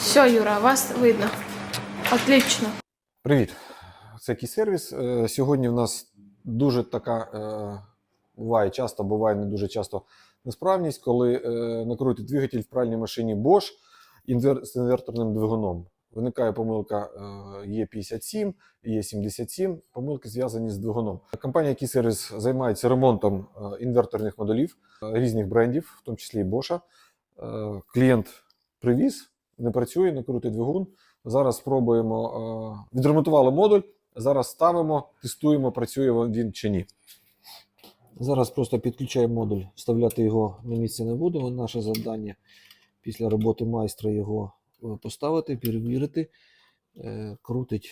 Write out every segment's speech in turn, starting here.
Все, Юра, вас видно. Отлично. Привіт, це Кій-сервіс. Е, Сьогодні в нас дуже така е, буває часто, буває не дуже часто несправність, коли е, накрутить двигатель в пральній машині Bosch з інверторним двигуном. Виникає помилка е, Є57, Є77, помилки зв'язані з двигуном. Компанія Кій-сервіс займається ремонтом інверторних модулів е, різних брендів, в тому числі і Bosch. Клієнт привіз, не працює, не крутить двигун. Зараз спробуємо. е, Відремонтували модуль. Зараз ставимо, тестуємо, працює він чи ні. Зараз просто підключаємо модуль, вставляти його на місце не будемо. Наше завдання після роботи майстра його е, поставити, перевірити, е, крутить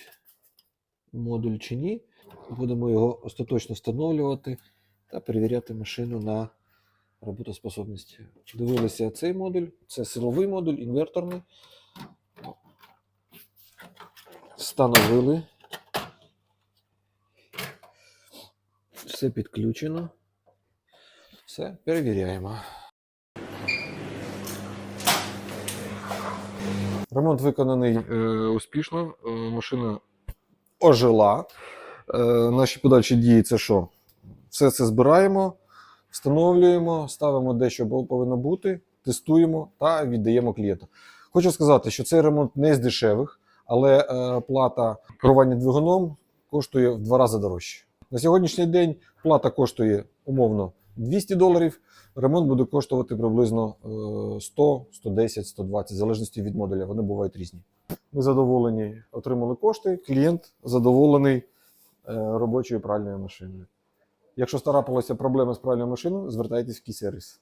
модуль чи ні. Будемо його остаточно встановлювати та перевіряти машину на роботоспособність. Дивилися цей модуль, це силовий модуль, інверторний. Встановили. Все підключено. Все, перевіряємо. Ремонт виконаний е, успішно. Е, машина ожила. Е, наші подальші дії це що? Все це збираємо, встановлюємо, ставимо де, що повинно бути, тестуємо та віддаємо клієнту. Хочу сказати, що цей ремонт не з дешевих, але е, плата керування двигуном коштує в два рази дорожче. На сьогоднішній день плата коштує умовно 200 доларів. Ремонт буде коштувати приблизно е, 100, 110, 120, в залежності від модуля. Вони бувають різні. Ми задоволені, отримали кошти. Клієнт задоволений е, робочою пральною машиною. Якщо старапилася проблеми з правильною машиною, звертайтесь в кій сервіс.